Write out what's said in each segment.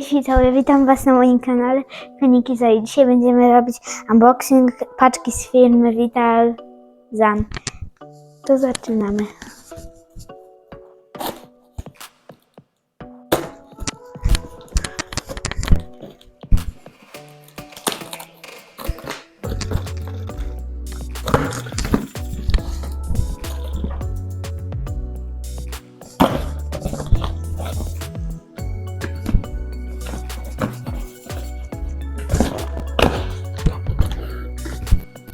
Cześć widzowie, witam was na moim kanale Koniki. Dzisiaj będziemy robić unboxing paczki z firmy Vital Zan. To zaczynamy.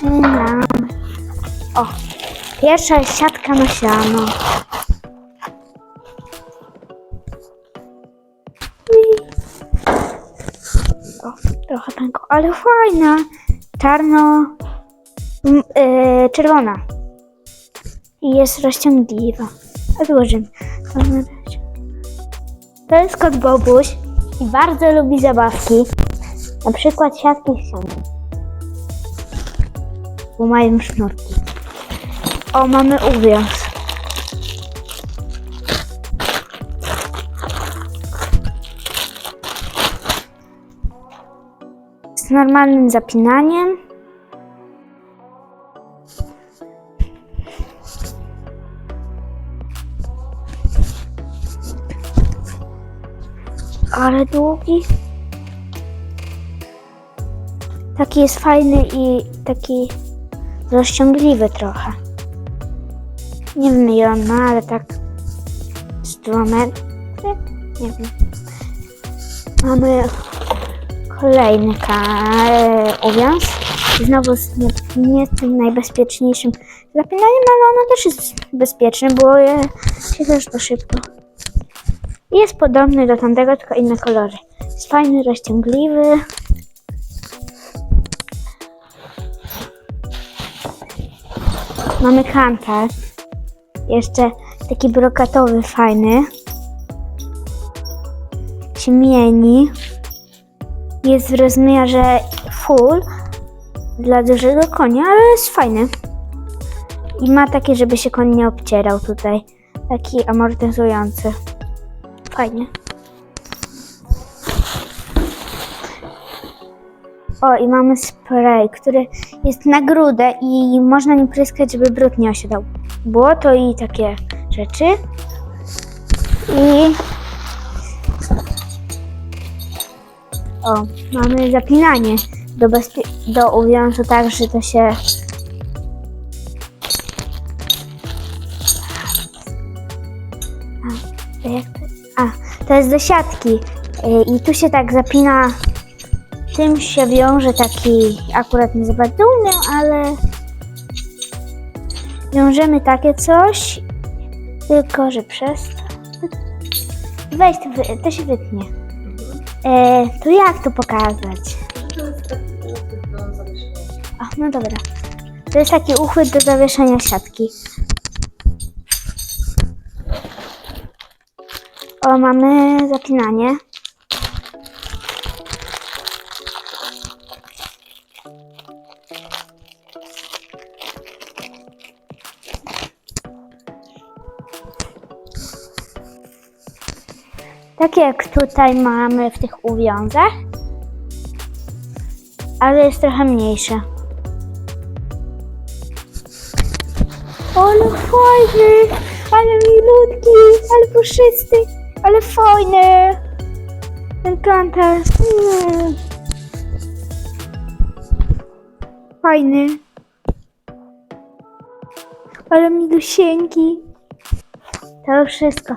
Zaczynamy. O, pierwsza jest siatka na siano. O, trochę pękło, ale fajna. Czarno, e, czerwona. I jest rozciągliwa. Odłożymy. To jest kot Bobuś i bardzo lubi zabawki. Na przykład siatki z siano bo mają sznurki. O, mamy uwiąz. Z normalnym zapinaniem. Ale długi. Taki jest fajny i taki rozciągliwy trochę. Nie wiem ile on ma, ale tak z metry? Nie wiem. Mamy kolejny ka- uwiązł. Znowu z nie, nie tym najbezpieczniejszym zapinaniem, ale ono też jest bezpieczne, bo je, się też to szybko. Jest podobny do tamtego, tylko inne kolory. Jest fajny, rozciągliwy. Mamy kantar. Jeszcze taki brokatowy, fajny. Się mieni. Jest w rozmiarze full dla dużego konia, ale jest fajny. I ma takie, żeby się koń nie obcierał tutaj. Taki amortyzujący. Fajnie. O, i mamy spray, który jest na grudę i można nim pryskać, żeby brud nie osiadał. Błoto i takie rzeczy. I... O, mamy zapinanie do, bezpie- do uwiązu tak, że to się... A, to jest do siatki. Y, I tu się tak zapina tym się wiąże taki, akurat nie za bardzo umiem, ale wiążemy takie coś, tylko że przez to. Weź to, to się wytnie. E, to jak to pokazać? O, no dobra. To jest taki uchwyt do zawieszenia siatki. O, mamy zapinanie. Tak jak tutaj mamy w tych uwiązach, ale jest trochę mniejsze. Ale fajny, ale milutki, ale puszysty, ale fajny. Ten kantar. Mm. Fajny. Ale milusieńki. To wszystko.